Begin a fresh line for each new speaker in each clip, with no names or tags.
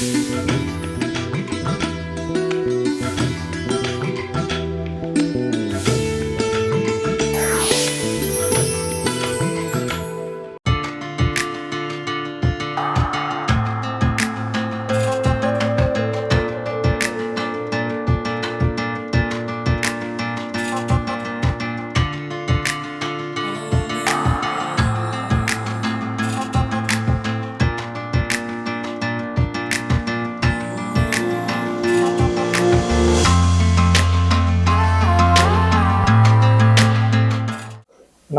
Música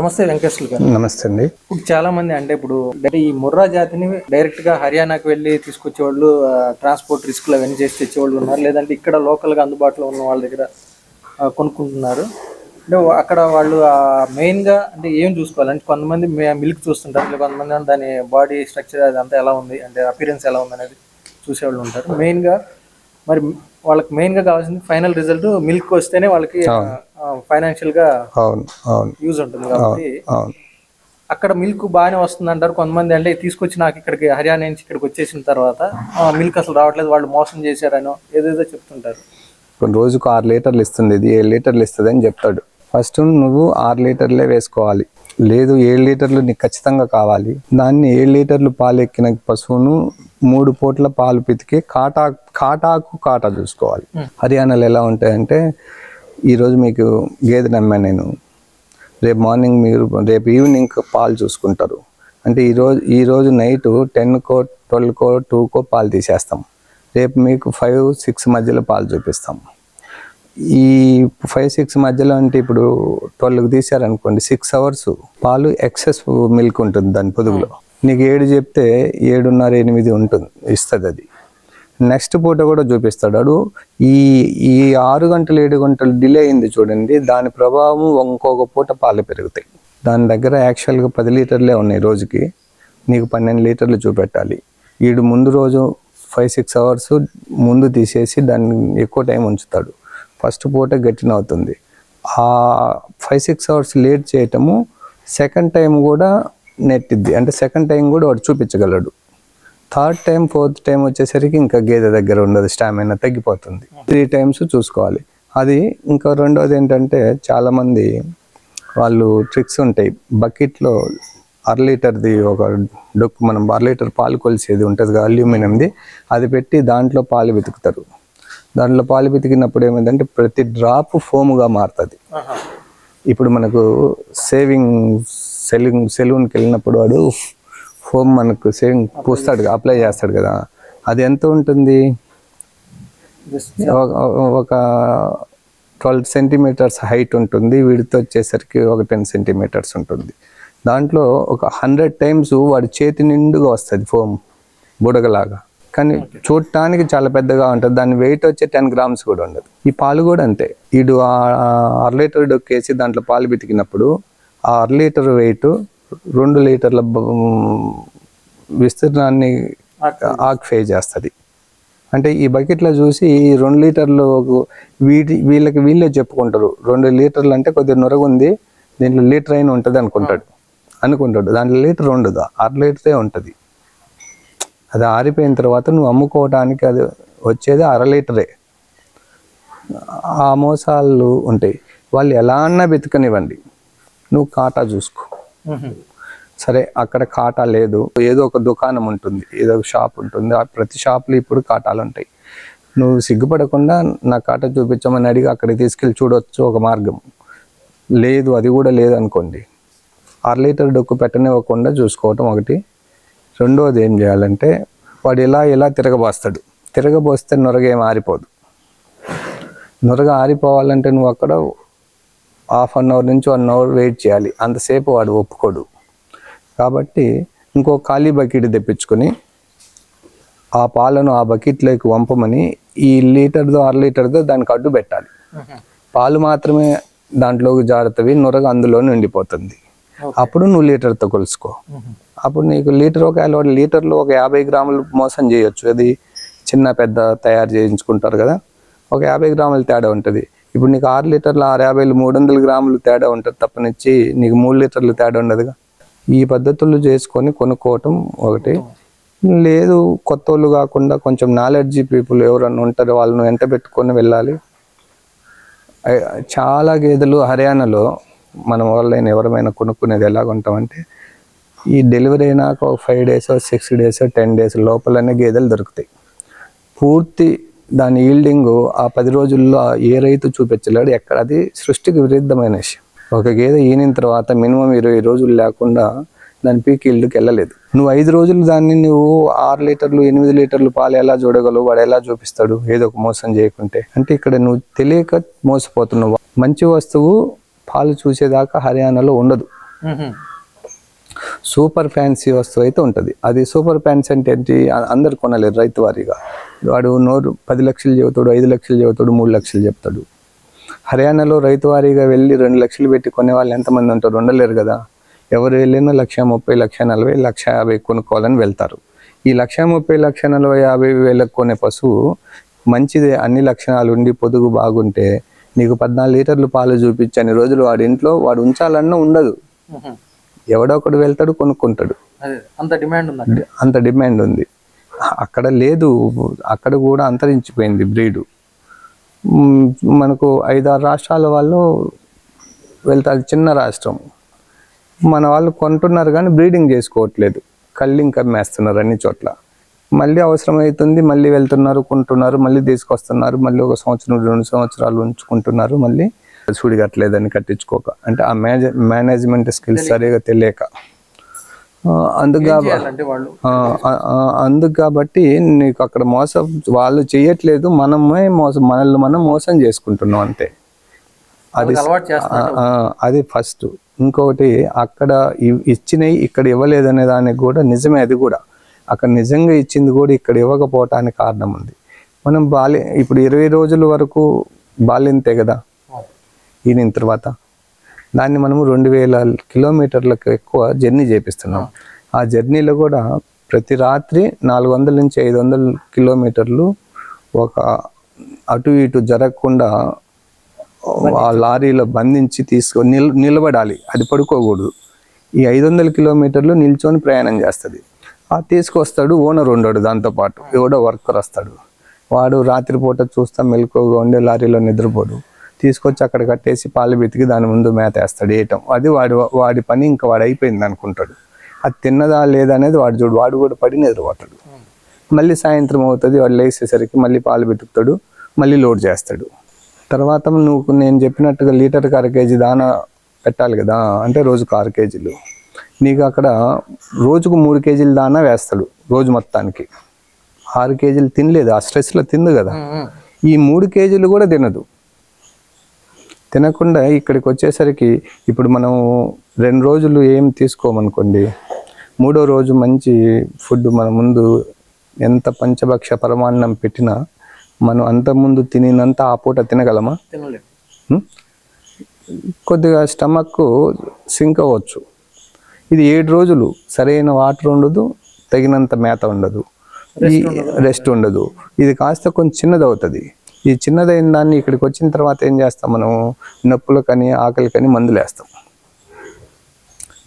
నమస్తే వెంకటేశ్వర గారు.
నమస్తే అండి.
ఇప్పుడు చాలా మంది అంటే ఇప్పుడు ఈ ముర్రా జాతిని డైరెక్ట్గా హర్యానాకి వెళ్ళి తీసుకొచ్చేవాళ్ళు ట్రాన్స్పోర్ట్ రిస్క్లు అవన్నీ చేసి తెచ్చేవాళ్ళు ఉన్నారు. లేదంటే ఇక్కడ లోకల్గా అందుబాటులో ఉన్న వాళ్ళ దగ్గర కొనుక్కుంటున్నారు. అంటే అక్కడ వాళ్ళు మెయిన్గా అంటే ఏం చూసుకోవాలి? అంటే కొంతమంది మిల్క్ చూస్తుంటారు కొంతమంది దాని బాడీ స్ట్రక్చర్ అదంతా ఎలా ఉంది? అంటే అపీరెన్స్ ఎలా ఉంది అనేది చూసేవాళ్ళు ఉంటారు. మెయిన్గా మరి వాళ్ళకి మెయిన్గా కావాల్సింది ఫైనల్ రిజల్ట్ మిల్క్ వస్తేనే వాళ్ళకి
ఫైనాన్షియల్గా
యూజ్ ఉంటుంది కాబట్టి అక్కడ మిల్క్ బాగానే వస్తుంది అంటారు కొంతమంది. అంటే తీసుకొచ్చి నాకు ఇక్కడికి హర్యానా నుంచి ఇక్కడికి వచ్చేసిన తర్వాత మిల్క్ అసలు రావట్లేదు వాళ్ళు మోసం చేశారనో ఏదేదో చెప్తుంటారు.
కొన్ని రోజుకు ఆరు లీటర్లు ఇస్తుంది ఇది ఏడు లీటర్లు ఇస్తుంది అని చెప్తాడు. ఫస్ట్ నువ్వు ఆరు లీటర్లే వేసుకోవాలి. లేదు ఏడు లీటర్లు నీకు ఖచ్చితంగా కావాలి. దాన్ని ఏడు లీటర్లు పాలు ఎక్కిన పశువును మూడు పూట్ల పాలు పితికి కాటా కాటాకు కాటా చూసుకోవాలి. హర్యానాలో ఎలా ఉంటాయంటే ఈరోజు మీకు గేదె నమ్మా నేను. రేపు మార్నింగ్ మీరు రేపు ఈవినింగ్ పాలు చూసుకుంటారు. అంటే ఈరోజు ఈరోజు నైట్ టెన్కో ట్వెల్వ్కో టూకో పాలు తీసేస్తాం. రేపు మీకు ఫైవ్ సిక్స్ మధ్యలో పాలు చూపిస్తాం. ఈ ఫైవ్ సిక్స్ మధ్యలో అంటే ఇప్పుడు ట్వెల్వ్కి తీసారనుకోండి సిక్స్ అవర్స్ పాలు ఎక్సెస్ మిల్క్ ఉంటుంది దాని పొదుగులో. నీకు ఏడు చెప్తే ఏడున్నర ఎనిమిది ఉంటుంది ఇస్తుంది అది. నెక్స్ట్ పూట కూడా చూపిస్తాడు. ఈ ఈ ఆరు గంటలు ఏడు గంటలు డిలే అయింది చూడండి దాని ప్రభావం ఇంకొక పూట పాలు పెరుగుతాయి. దాని దగ్గర యాక్చువల్గా పది లీటర్లే ఉన్నాయి రోజుకి. నీకు పన్నెండు లీటర్లు చూపెట్టాలి. వీడు ముందు రోజు ఫైవ్ సిక్స్ అవర్స్ ముందు తీసేసి దాన్ని ఎక్కువ టైం ఉంచుతాడు. ఫస్ట్ పూట గట్టిన అవుతుంది. ఆ ఫైవ్ సిక్స్ అవర్స్ లేట్ చేయటము సెకండ్ టైం కూడా నెట్టిద్ది. అంటే సెకండ్ టైం కూడా వాడు చూపించగలడు. థర్డ్ టైం ఫోర్త్ టైం వచ్చేసరికి ఇంకా గేదె దగ్గర ఉండదు స్టామినా తగ్గిపోతుంది. త్రీ టైమ్స్ చూసుకోవాలి. అది ఇంకా రెండోది ఏంటంటే చాలామంది వాళ్ళు ట్రిక్స్ ఉంటాయి. బకెట్లో అర లీటర్ది ఒక డొక్కు మనం అర లీటర్ పాలు కొలిసేది ఉంటుంది కదా అల్యూమినియంది అది పెట్టి దాంట్లో పాలు వెతుకుతారు. దాంట్లో పాలు వెతికినప్పుడు ఏమైందంటే ప్రతి డ్రాప్ ఫోముగా మారుతుంది. ఇప్పుడు మనకు సేవింగ్ సెలూన్ సెలూన్కి వెళ్ళినప్పుడు వాడు ఫోమ్ మనకు సేవింగ్ పూస్తాడు అప్లై చేస్తాడు కదా. అది ఎంత ఉంటుంది? ఒక ట్వెల్వ్ సెంటీమీటర్స్ హైట్ ఉంటుంది వీడితో వచ్చేసరికి ఒక టెన్ సెంటీమీటర్స్ ఉంటుంది. దాంట్లో ఒక హండ్రెడ్ టైమ్స్ వాడి చేతి నిండుగా వస్తుంది ఫోమ్ బుడగలాగా. కానీ చూడటానికి చాలా పెద్దగా ఉంటుంది. దాని వెయిట్ వచ్చే టెన్ గ్రామ్స్ కూడా ఉండదు. ఈ పాలు కూడా అంతే. ఆ అర లీటర్ డొక్కేసి దాంట్లో పాలు బితికినప్పుడు ఆ అర లీటర్ వెయిట్ రెండు లీటర్ల విస్తీర్ణాన్ని ఆక్యుపై చేస్తుంది. అంటే ఈ బకెట్లో చూసి రెండు లీటర్లు వీటి వీళ్ళకి వీళ్ళే చెప్పుకుంటారు. రెండు లీటర్లు అంటే కొద్దిగా నొరగుంది దీంట్లో లీటర్ అయిన ఉంటుంది అనుకుంటాడు. అనుకుంటాడు. దాంట్లో లీటర్ ఉండదు? అర లీటరే ఉంటుంది. అది ఆరిపోయిన తర్వాత నువ్వు అమ్ముకోవడానికి అది వచ్చేది అర లీటరే. ఆ మోసాలు ఉంటాయి. వాళ్ళు ఎలా అన్నా వెతుకనివ్వండి నువ్వు కాటా చూసుకో. సరే అక్కడ కాటా లేదు. ఏదో ఒక దుకాణం ఉంటుంది. ఏదో ఒక షాప్ ఉంటుంది. ఆ ప్రతి షాప్లో ఇప్పుడు కాటాలు ఉంటాయి. నువ్వు సిగ్గుపడకుండా నా కాటా చూపించమని అడిగి అక్కడికి తీసుకెళ్ళి చూడొచ్చు ఒక మార్గం. లేదు అది కూడా లేదు అనుకోండి అర లీటర్ డొక్కు పెట్టనివ్వకుండా చూసుకోవటం ఒకటి. రెండోది ఏం చేయాలంటే వాడు ఇలా ఇలా తిరగబోస్తాడు. తిరగబోస్తే నొరగ ఏం ఆరిపోదు. నొరగ ఆరిపోవాలంటే నువ్వు అక్కడ హాఫ్ అన్ అవర్ నుంచి వన్ అవర్ వెయిట్ చేయాలి. అంతసేపు వాడు ఒప్పుకోడు. కాబట్టి ఇంకో ఖాళీ బకెట్ తెప్పించుకొని ఆ పాలను ఆ బకెట్లోకి వంపమని ఈ లీటర్దో అర లీటర్దో దానికి అడ్డు పెట్టాలి. పాలు మాత్రమే దాంట్లోకి జారుతవి నొరగ అందులో నిండిపోతుంది అప్పుడు నువ్వు లీటర్తో కొలుసుకో. అప్పుడు నీకు లీటర్ ఒక లీటర్లో ఒక యాభై గ్రాములు మోసం చేయొచ్చు. అది చిన్న పెద్ద తయారు చేయించుకుంటారు కదా. ఒక యాభై గ్రాముల తేడా ఉంటుంది. ఇప్పుడు నీకు ఆరు లీటర్లు ఆరు యాభైలు మూడు వందల గ్రాములు తేడా ఉంటుంది తప్పనిచ్చి నీకు మూడు లీటర్లు తేడా ఉండదుగా. ఈ పద్ధతులు చేసుకొని కొనుక్కోవటం ఒకటి. లేదు కొత్త వాళ్ళు కాకుండా కొంచెం నాలెడ్జీ పీపుల్ ఎవరన్నా ఉంటారో వాళ్ళను వెంట పెట్టుకొని వెళ్ళాలి. చాలా గేదెలు హర్యానాలో మనం వాళ్ళైనా ఎవరమైనా కొనుక్కునేది ఎలాగుంటామంటే ఈ డెలివరీ అయినాక ఒక five days six days ten days లోపలనే గేదెలు దొరుకుతాయి. పూర్తి దాని ఈల్డింగ్ ఆ పది రోజుల్లో ఏ రైతు చూపించలేడు. ఎక్కడ అది సృష్టికి విరుద్ధమైన విషయం. ఒక గేదె ఈనిన తర్వాత మినిమం ఇరవై రోజులు లేకుండా దాని పీక్ ఈల్డ్కి వెళ్ళలేదు. నువ్వు ఐదు రోజులు దాన్ని నువ్వు ఆరు లీటర్లు ఎనిమిది లీటర్లు పాలు ఎలా చూడగలవు? వాడు ఎలా చూపిస్తాడు? ఏదో ఒక మోసం చేయకుంటే. అంటే ఇక్కడ నువ్వు తెలియక మోసపోతున్నావు. మంచి వస్తువు పాలు చూసేదాకా హర్యానాలో ఉండదు. సూపర్ ఫ్యాన్సీ వస్తువు అయితే ఉంటుంది. అది సూపర్ ఫ్యాన్సీ అంటే ఏంటి? అందరు కొనలేరు రైతు వారీగా వాడు నోరు పది లక్షలు చెబుతాడు ఐదు లక్షలు చెబుతాడు మూడు లక్షలు చెప్తాడు. హర్యానాలో రైతు వారీగా వెళ్ళి రెండు లక్షలు పెట్టి కొనే వాళ్ళు ఎంతమంది ఉంటారు? ఉండలేరు కదా. ఎవరు వెళ్ళినా లక్ష ముప్పై లక్ష నలభై లక్ష యాభై కొనుక్కోవాలని వెళ్తారు. ఈ లక్ష ముప్పై లక్ష నలభై యాభై వేలకు కొనే పశువు మంచిదే. అన్ని లక్షణాలు ఉండి పొదుగు బాగుంటే నీకు పద్నాలుగు లీటర్లు పాలు చూపించని రోజులు వాడి ఇంట్లో వాడు ఉంచాలన్నా ఉండదు. ఎవడో ఒకడు వెళ్తాడు కొనుక్కుంటాడు.
అంత డిమాండ్ ఉంది.
అంత డిమాండ్ ఉంది. అక్కడ లేదు అక్కడ కూడా అంతరించిపోయింది బ్రీడు. మనకు ఐదారు రాష్ట్రాల వాళ్ళు వెళ్తారు చిన్న రాష్ట్రం. మన వాళ్ళు కొంటున్నారు కానీ బ్రీడింగ్ చేసుకోవట్లేదు. కళ్ళింగ్ కమ్మేస్తున్నారు అన్ని చోట్ల. మళ్ళీ అవసరమవుతుంది మళ్ళీ వెళ్తున్నారు కొంటున్నారు మళ్ళీ తీసుకొస్తున్నారు మళ్ళీ ఒక సంవత్సరం రెండు సంవత్సరాలు ఉంచుకుంటున్నారు మళ్ళీ సుడిగట్లేదని కట్టించుకోక. అంటే ఆ మేనేజ్ మేనేజ్మెంట్ స్కిల్స్ సరిగా తెలియక. అందుగా ఆ, అందుకు కాబట్టి నీకు అక్కడ మోసం వాళ్ళు చేయట్లేదు మనమే మోసం మనల్ని మనం మోసం చేసుకుంటున్నాం అంతే. అది అది ఫస్ట్. ఇంకొకటి అక్కడ ఇచ్చినవి ఇక్కడ ఇవ్వలేదనే దానికి కూడా నిజమే అది కూడా. అక్కడ నిజంగా ఇచ్చింది కూడా ఇక్కడ ఇవ్వకపోవటానికి కారణం ఉంది. మనం బాల్య ఇప్పుడు ఇరవై రోజుల వరకు బాల్యంతే కదా? ఈయన తర్వాత. దాన్ని మనము రెండు వేల కిలోమీటర్లకు ఎక్కువ జర్నీ చేపిస్తున్నాం. ఆ జర్నీలో కూడా ప్రతి రాత్రి నాలుగు వందల నుంచి ఐదు వందల కిలోమీటర్లు ఒక అటు ఇటు జరగకుండా ఆ లారీలో బంధించి తీసుకొని నిల్ నిలబడాలి. అది పడుకోకూడదు. ఈ ఐదు వందల కిలోమీటర్లు నిల్చొని ప్రయాణం చేస్తుంది. ఆ తీసుకొస్తాడు ఓనర్ ఉండడు దాంతోపాటు ఎవడో వర్కర్ వస్తాడు. వాడు రాత్రిపూట చూస్తా మెలకువగా ఉండే లారీలో నిద్రపోడు. తీసుకొచ్చి అక్కడ కట్టేసి పాలు బెతికి దాని ముందు మేత వేస్తాడు వేయటం. అది వాడి వాడి పని ఇంకా వాడు అయిపోయింది అనుకుంటాడు. అది తిన్నదా లేదా అనేది వాడు చూడు. వాడు కూడా పడి నిద్రపోతాడు. మళ్ళీ సాయంత్రం అవుతుంది వాడు లేచేసరికి మళ్ళీ పాలు పెట్టుకుతాడు మళ్ళీ లోడ్ చేస్తాడు. తర్వాత నువ్వు నేను చెప్పినట్టుగా లీటర్కి అర కేజీ దానా పెట్టాలి కదా అంటే రోజుకు ఆరు కేజీలు. నీకు అక్కడ రోజుకు మూడు కేజీలు దానా వేస్తాడు రోజు మొత్తానికి. ఆరు కేజీలు తినలేదు ఆ స్ట్రెస్లో తిందు కదా. ఈ మూడు కేజీలు కూడా తినదు. తినకుండా ఇక్కడికి వచ్చేసరికి ఇప్పుడు మనం రెండు రోజులు ఏం తీసుకోమనుకోండి మూడో రోజు మంచి ఫుడ్ మన ముందు ఎంత పంచభక్ష పరమాన్నం పెట్టినా మనం అంత ముందు తినినంత ఆ పూట తినగలమా? కొద్దిగా స్టమక్ సింక్ అవ్వచ్చు. ఇది ఏడు రోజులు. సరైన వాటర్ ఉండదు తగినంత మేత ఉండదు. ఈ రెస్ట్ ఉండదు. ఇది కాస్త కొంచెం చిన్నది అవుతుంది. ఈ చిన్నదైన దాన్ని ఇక్కడికి వచ్చిన తర్వాత ఏం చేస్తాం మనం నొప్పులకని ఆకలికని మందులు వేస్తాం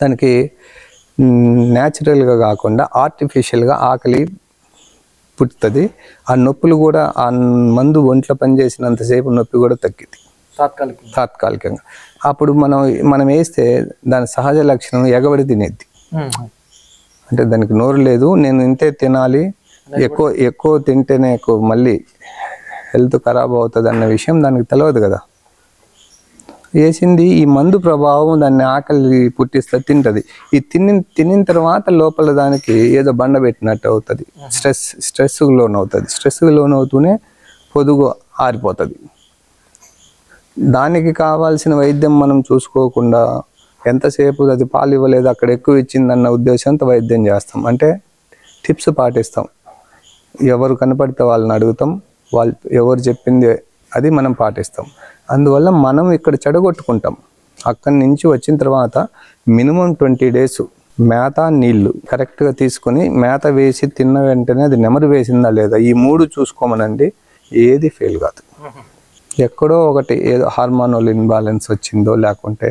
దానికి న్యాచురల్గా కాకుండా ఆర్టిఫిషియల్గా ఆకలి పుట్టుతుంది. ఆ నొప్పులు కూడా ఆ మందు ఒంట్లో పనిచేసినంతసేపు నొప్పి కూడా తగ్గింది
తాత్కాలిక
తాత్కాలికంగా. అప్పుడు మనం మనం వేస్తే దాని సహజ లక్షణం ఎగబడి తినేది. అంటే దానికి నోరు లేదు నేను ఇంతే తినాలి ఎక్కువ ఎక్కువ తింటేనే ఎక్కువ మళ్ళీ హెల్త్ ఖరాబ్ అవుతుంది అన్న విషయం దానికి తెలియదు కదా. వేసింది ఈ మందు ప్రభావం దాన్ని ఆకలి పుట్టిస్తే తింటది. ఈ తిని తినిన తర్వాత లోపల దానికి ఏదో బండ పెట్టినట్టు అవుతుంది. స్ట్రెస్ స్ట్రెస్ లోన్ అవుతుంది స్ట్రెస్ లోన్ అవుతూనే పొదుగు ఆరిపోతుంది. దానికి కావాల్సిన వైద్యం మనం చూసుకోకుండా ఎంతసేపు అది పాలు ఇవ్వలేదు అక్కడ ఎక్కువ ఇచ్చిందన్న ఉద్దేశంతో వైద్యం చేస్తాం. అంటే టిప్స్ పాటిస్తాం. ఎవరు కనపడితే వాళ్ళని అడుగుతాం. వాళ్ళు ఎవరు చెప్పింది అది మనం పాటిస్తాం. అందువల్ల మనం ఇక్కడ చెడగొట్టుకుంటాం. అక్కడి నుంచి వచ్చిన తర్వాత మినిమం ట్వంటీ డేస్ మేత నీళ్ళు కరెక్ట్గా తీసుకొని మేత వేసి తిన్న వెంటనే అది నెమరు వేసిందా లేదా ఈ మూడు చూసుకోమనండి. ఏది ఫెయిల్ కాదు. ఎక్కడో ఒకటి ఏదో హార్మోనల్ ఇన్బ్యాలెన్స్ వచ్చిందో లేకుంటే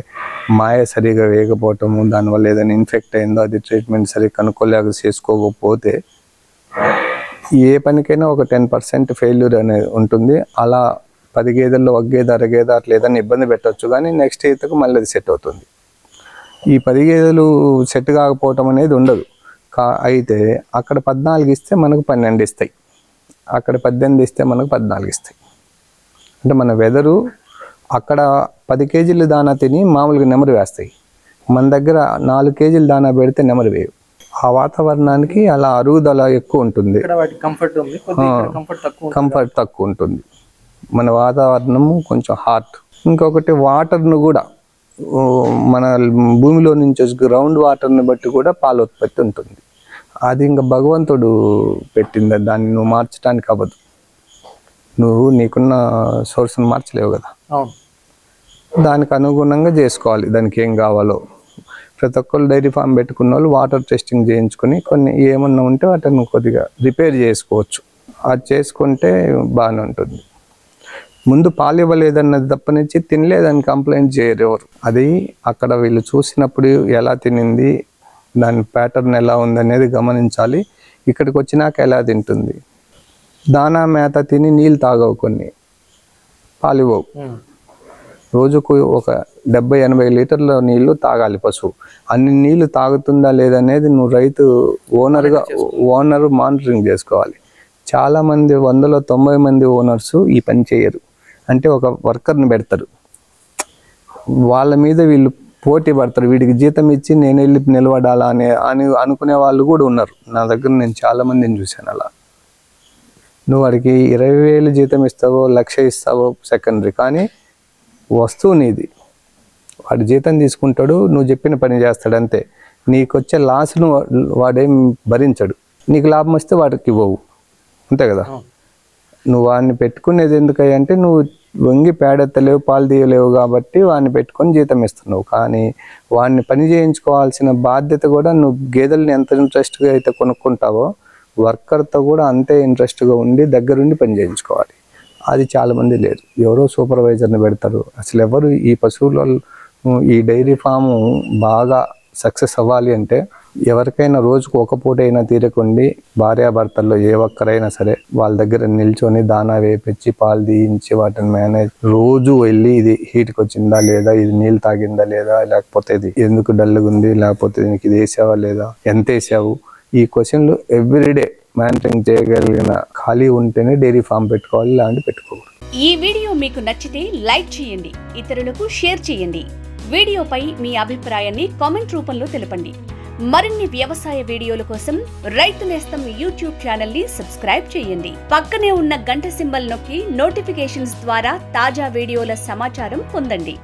మాయ సరిగా వేయకపోవటము దానివల్ల ఏదైనా ఇన్ఫెక్ట్ అయిందో అది ట్రీట్మెంట్ సరిగ్గా కనుక్కోలేక చేసుకోకపోతే ఏ పనికైనా ఒక టెన్ పర్సెంట్ ఫెయిల్యూర్ అనేది ఉంటుంది. అలా పది గేదెల్లో ఒక గేదె అరగేద అట్లా ఏదైనా ఇబ్బంది పెట్టవచ్చు కానీ నెక్స్ట్ ఈతకు మళ్ళీ అది సెట్ అవుతుంది. ఈ పది గేదెలు సెట్ కాకపోవటం అనేది ఉండదు. కా అయితే అక్కడ పద్నాలుగు ఇస్తే మనకు పన్నెండు ఇస్తాయి. అక్కడ పద్దెనిమిది ఇస్తే మనకు పద్నాలుగు ఇస్తాయి. అంటే మన వెదరు అక్కడ పది కేజీలు దానా తిని మామూలుగా నెమరు వేస్తాయి. మన దగ్గర నాలుగు కేజీలు దానా పెడితే నెమరు వేయవు. ఆ వాతావరణానికి అలా అరుగుదల ఎక్కువ ఉంటుంది.
కంఫర్ట్ కంఫర్ట్ తక్కువ ఉంటుంది.
మన వాతావరణము కొంచెం హాట్ ఇంకొకటి వాటర్ను కూడా మన భూమిలో నుంచి గ్రౌండ్ వాటర్ని బట్టి కూడా పాల ఉత్పత్తి ఉంటుంది. అది ఇంకా భగవంతుడు పెట్టింది. దాన్ని నువ్వు మార్చడానికి అవ్వదు. నువ్వు నీకున్న సోర్స్ని మార్చలేవు కదా. దానికి అనుగుణంగా చేసుకోవాలి. దానికి ఏం కావాలో. ప్రతి ఒక్కరు డైరీ ఫామ్ పెట్టుకున్న వాళ్ళు వాటర్ టెస్టింగ్ చేయించుకొని కొన్ని ఏమన్నా ఉంటే వాటిని కొద్దిగా రిపేర్ చేసుకోవచ్చు. అది చేసుకుంటే బాగానే ఉంటుంది. ముందు పాలు ఇవ్వలేదన్నది తప్పనిచ్చి తినలేదని కంప్లైంట్ చేయరు అది అక్కడ వీళ్ళు చూసినప్పుడు ఎలా తినింది దాని ప్యాటర్న్ ఎలా ఉందనేది గమనించాలి. ఇక్కడికి వచ్చినాక ఎలా తింటుంది. దానా మేత తిని నీళ్ళు తాగవు కొన్ని. పాలు ఇవ్వవు.
ఉమ్.
రోజుకు ఒక డెబ్బై ఎనభై లీటర్ల నీళ్ళు తాగాలి పశువు. అన్ని నీళ్ళు తాగుతుందా లేదనేది నువ్వు రైతు ఓనర్గా ఓనర్ మానిటరింగ్ చేసుకోవాలి. చాలా మంది వందలో తొంభై మంది ఓనర్స్ ఈ పని చేయరు. అంటే ఒక వర్కర్ని పెడతారు. వాళ్ళ మీద వీళ్ళు పోటీ పడతారు. వీడికి జీతం ఇచ్చి నేను వెళ్ళి నిలబడాలా అనే అని అనుకునే వాళ్ళు కూడా ఉన్నారు. నా దగ్గర నేను చాలా మందిని చూశాను అలా. నువ్వు వాడికి ఇరవై వేలు జీతం ఇస్తావో లక్ష ఇస్తావో సెకండరీ. కానీ వస్తువు నీది. వాడు జీతం తీసుకుంటాడు నువ్వు చెప్పిన పని చేస్తాడు అంతే. నీకు వచ్చే లాస్ను వాడేం భరించడు. నీకు లాభం వస్తే వాడికి ఇవ్వవు. అంతే కదా. నువ్వు వాడిని పెట్టుకునేది ఎందుకయ్యా అంటే నువ్వు వంగి పేడెత్తలేవు పాలు తీయలేవు కాబట్టి వాడిని పెట్టుకొని జీతం ఇస్తున్నావు. కానీ వాడిని పని చేయించుకోవాల్సిన బాధ్యత కూడా నువ్వు గేదెల్ని ఎంత ఇంట్రెస్ట్గా అయితే కొనుక్కుంటావో వర్కర్తో కూడా అంతే ఇంట్రెస్ట్గా ఉండి దగ్గరుండి పని చేయించుకోవాలి. అది చాలామంది లేదు లేరు. ఎవరో సూపర్వైజర్ని పెడతారు. అసలు ఎవరు ఈ పశువుల ఈ డైరీ ఫాము బాగా సక్సెస్ అవ్వాలి అంటే ఎవరికైనా రోజుకు ఒక పూట అయినా తీరకుండి భార్యాభర్తల్లో ఏ ఒక్కరైనా సరే వాళ్ళ దగ్గర నిల్చొని దానా వేపించి పాలు తీయించి వాటిని మేనేజ్ రోజు వెళ్ళి ఇది హీట్కి వచ్చిందా లేదా ఇది నీళ్ళు తాగిందా లేదా లేకపోతే ఇది ఎందుకు డల్గా ఉంది లేకపోతే దీనికి ఇది వేసావా లేదా ఎంత వేసావు ఈ క్వశ్చన్లు ఎవ్రీడే మ్యానిటరింగ్ చేయగలిగిన ఖాళీ ఉంటేనే డైరీ ఫామ్ పెట్టుకోవాలి ఇలాంటి పెట్టుకోకూడదు.
ఈ వీడియో మీకు నచ్చితే లైక్ చేయండి ఇతరులకు షేర్ చేయండి. వీడియోపై మీ అభిప్రాయాన్ని కామెంట్ రూపంలో తెలపండి. మరిన్ని వ్యవసాయ వీడియోల కోసం రైతు నేస్తం యూట్యూబ్ ఛానల్ని సబ్స్క్రైబ్ చేయండి. పక్కనే ఉన్న గంట సింబల్ నొక్కి నోటిఫికేషన్స్ ద్వారా తాజా వీడియోల సమాచారం పొందండి.